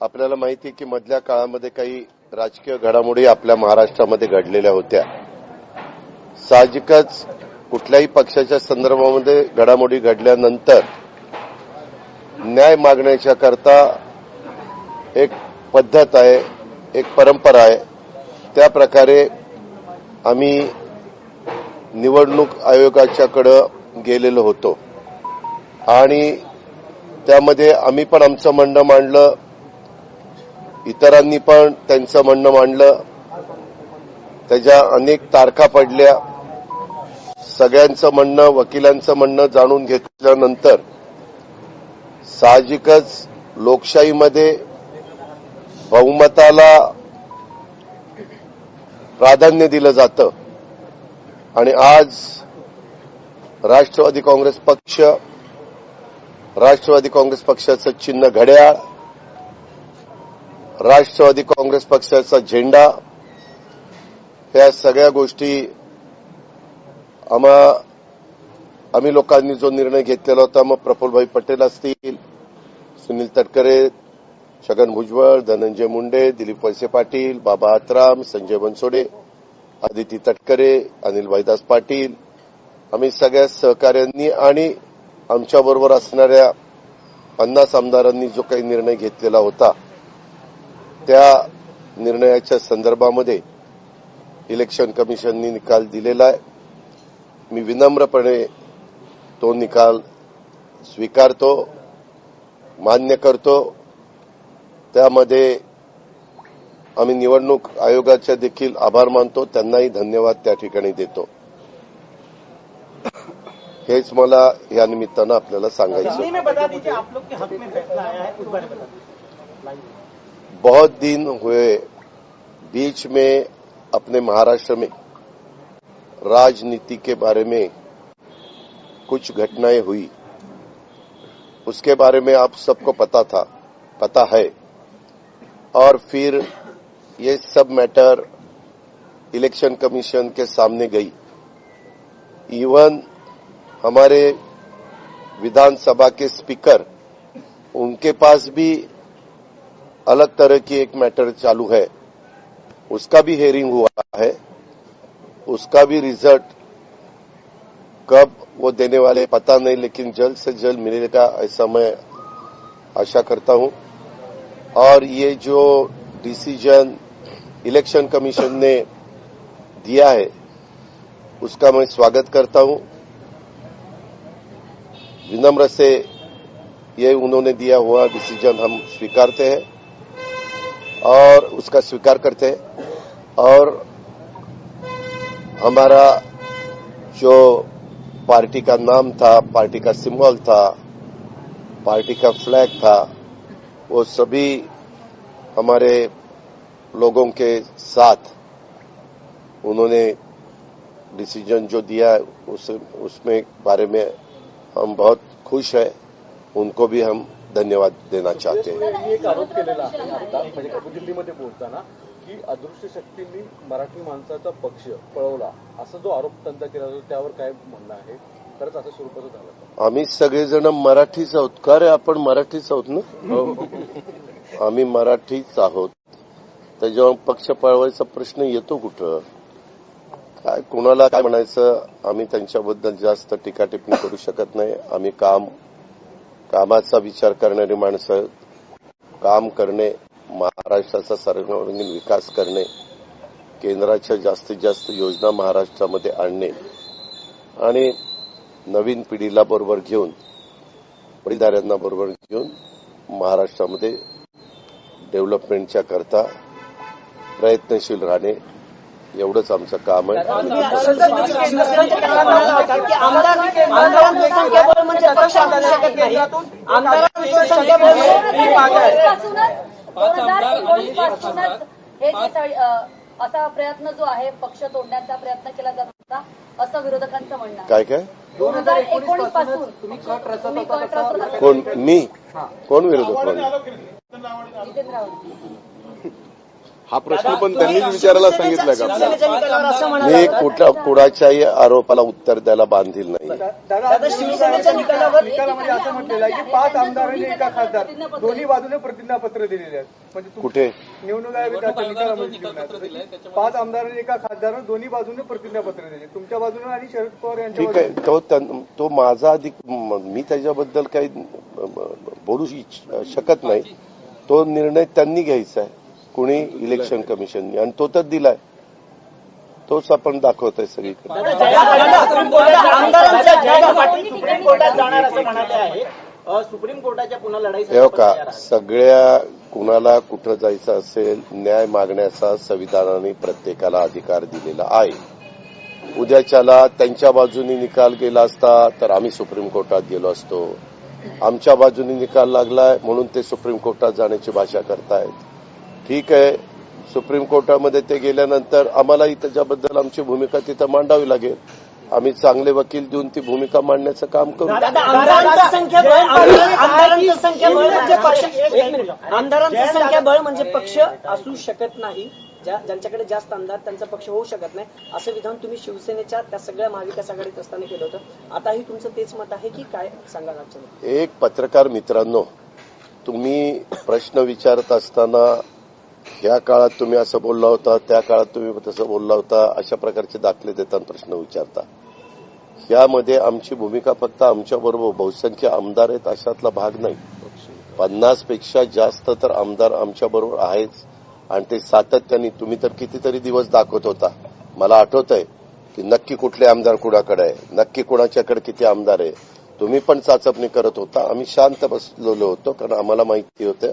आपल्याला माहिती आहे की मधल्या काळामध्ये काही राजकीय घडामोडी आपल्या महाराष्ट्रामध्ये घडलेल्या होत्या. साहजिकच कुठल्याही पक्षाच्या संदर्भामध्ये घडामोडी घडल्यानंतर न्याय मागण्याच्या करता एक पद्धत आहे एक परंपरा आहे. त्या प्रकारे आम्ही निवडणूक आयोगाच्याकडं गेलेलो होतो. आणि त्यामध्ये आम्ही पण आमचं म्हणणं मांडलं इतरांनी पण त्यांचं म्हणणं मांडलं. त्याच्या अनेक तारखा पडल्या. सगळ्यांचं म्हणणं वकिलांचं म्हणणं जाणून घेतल्यानंतर साहजिकच लोकशाहीमध्ये बहुमताला प्राधान्य दिलं जातं. आणि आज राष्ट्रवादी काँग्रेस पक्ष राष्ट्रवादी काँग्रेस पक्षाचं चिन्ह घड्याळ राष्ट्रवादी काँग्रेस पक्षाचा झेंडा या सगळ्या गोष्टी आम्हा आम्ही लोकांनी जो निर्णय घेतलेला होता मग प्रफुल्लभाई पटेल असतील सुनील तटकरे छगन भुजबळ धनंजय मुंडे दिलीप वळसे पाटील बाबा आत्राम संजय बनसोडे आदिती तटकरे अनिल भाईदास पाटील आम्ही सगळ्या सहकाऱ्यांनी आणि आमच्याबरोबर असणाऱ्या पन्नास आमदारांनी जो काही निर्णय घेतलेला होता त्या निर्णयाच्या संदर्भामध्ये इलेक्शन कमिशननी निकाल दिलेला आहे. मी विनम्रपणे तो निकाल स्वीकारतो मान्य करतो. त्यामध्ये आम्ही निवडणूक आयोगाचे देखील आभार मानतो. त्यांनाही धन्यवाद त्या ठिकाणी देतो. हेच मला या निमित्तानं आपल्याला सांगायचं बहुत दिन हुए बीच में अपने महाराष्ट्र में राजनीति के बारे में कुछ घटनाएँ हुई। उसके बारे में आप सबको पता था, पता है। और फिर ये सब मैटर इलेक्शन कमीशन के सामने गई। इवन हमारे विधानसभा के स्पीकर, उनके पास भी अलग तरह की एक मैटर चालू है। उसका भी हेयरिंग हुआ है। उसका भी रिज़ल्ट कब वो देने वाले पता नहीं, लेकिन जल्द से जल्द मिलेगा ऐसा मैं आशा करता हूँ। और ये जो डिसीज़न इलेक्शन कमीशन ने दिया है, उसका मैं स्वागत करता हूँ। विनम्र से ये उन्होंने दिया हुआ डिसीज़न हम स्वीकारते हैं। और उसका स्वीकार करते हैं। और हमारा जो पार्टी का नाम था, पार्टी का सिंबल था, पार्टी का फ्लैग था, वो सभी हमारे लोगों के साथ उन्होंने डिसीज़न जो दिया उस, उसमें बारे में हम बहुत खुश हैं। उनको भी हम धन्यवाद देना चाहते हैं दिल्लीमध्ये बोलताना की अदृश्य शक्तींनी मराठी माणसाचा पक्ष पळवला असा जो आरोप त्यांचा केला जातो त्यावर काय म्हणणं आहे? खरंच असं स्वरूपाचं झालं? आम्ही सगळेजण मराठीच आहोत. का रे आपण मराठीच आहोत ना? आम्ही मराठीच आहोत. त्याच्यावर पक्ष पळवायचा प्रश्न येतो कुठं? काय कोणाला काय म्हणायचं? आम्ही त्यांच्याबद्दल जास्त टीका टिप्पणी करू शकत नाही. आम्ही काम कामाचा विचार करणारी माणसं काम करणे महाराष्ट्राचा सर्वांगीण विकास करणे केंद्राच्या जास्तीत जास्त योजना महाराष्ट्रामध्ये आणणे आणि नवीन पिढीला बरोबर घेऊन वडीलधाऱ्यांना बरोबर घेऊन महाराष्ट्रामध्ये डेव्हलपमेंटच्या करता प्रयत्नशील राहणे एवढंच आमचं काम आहे म्हणजे म्हणजे हे असा प्रयत्न जो आहे पक्ष तोडण्याचा प्रयत्न केला जात होता असं विरोधकांचं म्हणणं काय काय दोन हजार एकोणीसपासून तुम्ही कट रचत कोण मी कोण विरोधक कोण जितेंद्र हा प्रश्न पण त्यांनीच विचारायला सांगितलं का? आपल्याला मी कुठल्या कुणाच्याही आरोपाला उत्तर द्यायला बांधील नाही. दादा शिवसेनेच्या निकालावर निकालामध्ये असं म्हटलेलं आहे की पाच आमदार आणि एका खासदार दोन्ही बाजूने प्रतिज्ञापत्र दिलेले आहेत. म्हणजे कुठे? निवडणूक आयोगाच्या निकालामध्ये लिहिलं पाच आमदार आणि एका खासदार दोन्ही बाजूने प्रतिज्ञापत्र दिले तुमच्या बाजूने आणि शरद पवार यांच्या ठीक आहे. तो माझा अधिक म- त्याच्याबद्दल काही बोलू इच्छ- शकत नाही. तो निर्णय त्यांनी घ्यायचा आहे. कुणी इलेक्शन कमिशननी आणि तो तर दिलाय. तोच आपण सगळीकडे. म्हणाले आहे. अ, सुप्रीम कोर्टाच्या पुन्हा लढाईसाठी हे का. सगळ्या कुणाला कुठं जायचं असेल न्याय मागण्याचा संविधानाने प्रत्येकाला अधिकार दिलेला आहे. उद्याच्याला त्यांच्या बाजूने निकाल गेला असता तर आम्ही सुप्रीम कोर्टात गेलो असतो. आमच्या बाजूने निकाल लागलाय म्हणून ते सुप्रीम कोर्टात जाण्याची भाषा करतायत. ठीक आहे. सुप्रीम कोर्टामध्ये ते गेल्यानंतर आम्हालाही त्याच्याबद्दल आमची भूमिका तिथं मांडावी लागेल. आम्ही चांगले वकील देऊन ती भूमिका मांडण्याचं काम करू. दादा आमदारांचं संख्याबळ आमदार- आमदारांचं संख्याबळ म्हणजे पक्ष आमदारांचं संख्याबळ म्हणजे पक्ष असू शकत नाही. ज्या ज्यांच्याकडे जास्त आमदार त्यांचा पक्ष होऊ शकत नाही. असं विधान तुम्ही शिवसेनेच्या त्या सगळ्या महाविकास आघाडीत असताना केलं होतं. आताही तुमचं तेच मत आहे की काय? सांगा एक पत्रकार मित्रांनो तुम्ही प्रश्न विचारत असताना ह्या काळात तुम्ही असं बोलला होता त्या काळात तुम्ही तसं बोलला होता अशा प्रकारचे दाखले देताना प्रश्न विचारता. यामध्ये आमची भूमिका फक्त आमच्याबरोबर बहुसंख्य आमदार आहेत अशातला भाग नाही. पन्नासपेक्षा जास्त तर आमदार आमच्याबरोबर आहेच आणि ते सातत्याने तुम्ही तर कितीतरी दिवस दाखवत होता. मला आठवत आहे की नक्की कुठले आमदार कुणाकडे आहे नक्की कुणाच्याकडे किती आमदार आहे तुम्ही पण चाचपणी करत होता. आम्ही शांत बसलेलो होतो कारण आम्हाला माहिती होतं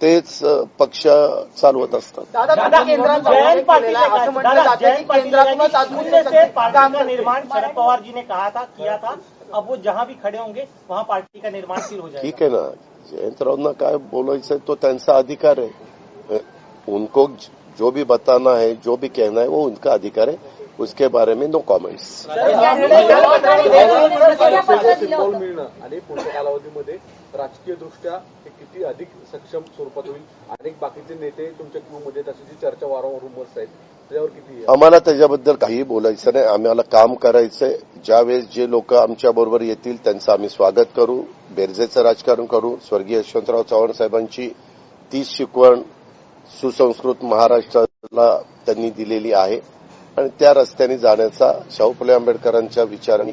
तेच अ, पक्ष चालवत असतात दादा दादा, तुम्ही केंद्रात जयंत जाहीर पाटिल केलेलं ने आहे. कहा- असं म्हटलं दादा, जातं की जयंत पाटिल ने कहा केंद्रातूनच कि आधुनिक शून्य से शक्ती पार्टी काम का करते. निर्माण शरद पवार जी ने कहा था किया था अब वो जहां भी खड़े होंगे वहां पार्टी का निर्माण फिर हो जाएगा ठीक है ना जयंतरावना काय बोलायचं तो त्यांचा अधिकार है उनको जो भी बताना है जो भी कहना है वो उनका अधिकार है उसके बारे में नो कॉमेंट्स राजकीय दृष्ट्या हे किती अधिक सक्षम स्वरूपात होईल? अनेक बाकीचे नेते तुमच्या क्यूमध्ये तशी जी चर्चा वारंवार रुमर्स आहेत त्याच्यावर किती आम्हाला त्याच्याबद्दल काही बोलायचं नाही. आम्हाला काम करायचंय. ज्यावेळेस जे लोक आमच्या बरोबर येतील त्यांचं आम्ही स्वागत करू. बेरजेचं राजकारण करू. स्वर्गीय यशवंतराव चव्हाण साहेबांची तीच शिकवण सुसंस्कृत महाराष्ट्राला त्यांनी दिलेली आहे. आणि त्या रस्त्याने जाण्याचा शाहू फुले आंबेडकरांच्या विचारांनी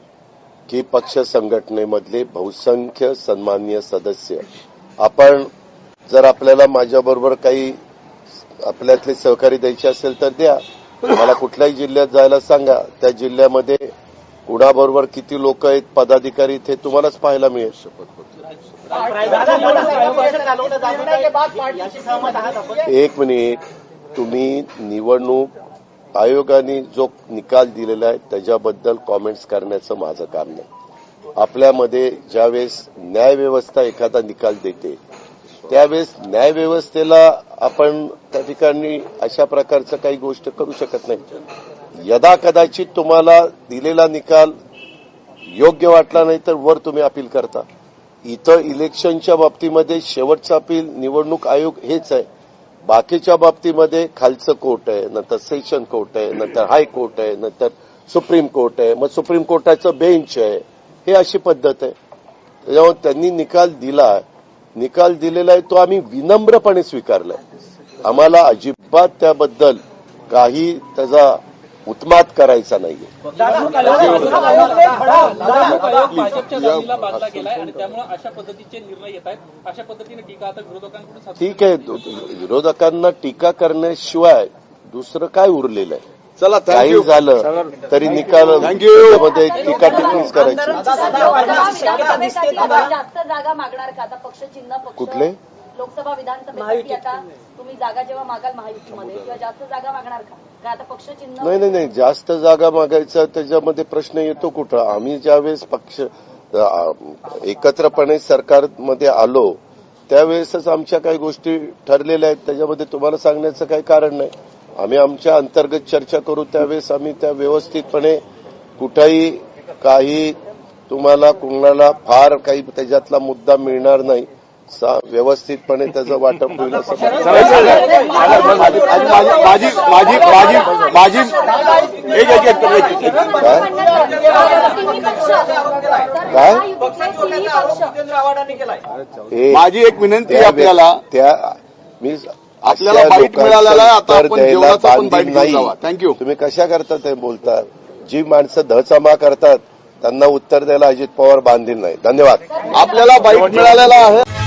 की पक्ष संघटनेमधले बहुसंख्य सन्मान्य सदस्य. आपण जर आपल्याला माझ्याबरोबर काही आपल्यातले सहकारी द्यायचे असेल तर द्या. मला कुठल्याही जिल्ह्यात जायला सांगा. त्या जिल्ह्यामध्ये कुणाबरोबर किती लोक आहेत पदाधिकारी ते तुम्हालाच पाहायला मिळेल. चालवलं एक मिनिट. तुम्ही निवडणूक आयोगाने जो निकाल दिलेला आहे त्याच्याबद्दल कॉमेंट्स करण्याचं माझं काम नाही. आपल्यामध्ये ज्यावेळेस न्यायव्यवस्था एखादा निकाल देते त्यावेळेस न्यायव्यवस्थेला आपण त्या ठिकाणी अशा प्रकारचं काही गोष्ट करू शकत नाही. यदा कदाचित तुम्हाला दिलेला निकाल योग्य वाटला नाही तर वर तुम्ही अपील करता. इथं इलेक्शनच्या बाबतीमध्ये शेवटचं अपील निवडणूक आयोग हेच आहे. बाकीच्या बाबतीमध्ये खालचं कोर्ट आहे नंतर सेशन कोर्ट आहे नंतर हाय कोर्ट आहे नंतर सुप्रीम कोर्ट आहे. मग सुप्रीम कोर्टाचं बेंच आहे. हे अशी पद्धत आहे. त्याच्यामुळे त्यांनी निकाल दिला. निकाल दिलेला आहे तो आम्ही विनम्रपणे स्वीकारलाय. आम्हाला अजिबात त्याबद्दल काही त्याचा उत्मात करायचा नाहीये निवडणूक आयोग भाजपच्या जातीला बांधला गेलाय आणि त्यामुळे अशा पद्धतीचे निर्णय येत आहेत अशा पद्धतीने टीका आता विरोधकांकडून सातत्याने ठीक आहे विरोधकांना टीका करण्याशिवाय दुसरं काय उरलेलं आहे चला काही झालं तरी निकाल. त्यामध्ये टीका टिप्पणीच करायची लोकसभा विधानसभेसाठी आपण जास्त जागा मागणार का आता पक्ष चिन्ह पक्ष कुठले? लोकसभा विधानसभेसाठी आता तुम्ही जागा जेव्हा मागाल महायुतीमध्ये किंवा जास्त जागा मागणार का नाही नाही नाही. जास्त जागा मागायचा त्याच्यामध्ये प्रश्न येतो कुठं? आम्ही ज्यावेळेस पक्ष एकत्रपणे सरकारमध्ये आलो त्यावेळेसच आमच्या काही गोष्टी ठरलेल्या आहेत. त्याच्यामध्ये तुम्हाला सांगण्याचं काही कारण नाही. आम्ही आमच्या अंतर्गत चर्चा करू. त्यावेळेस आम्ही त्या व्यवस्थितपणे कुठंही काही तुम्हाला कुणाला फार काही त्याच्यातला मुद्दा मिळणार नाही. व्यवस्थितपणे त्याचं वाटप होईल असं माझी माझी माझी एक काय? हे- माझी एक विनंती आपल्याला. त्या मी आपल्याला you. तुम्ही कशा करता ते बोलतात. जी माणसं धचमा करतात त्यांना उत्तर द्यायला अजित पवार बांधील नाही. धन्यवाद. आपल्याला बाईट मिळालेला आहे.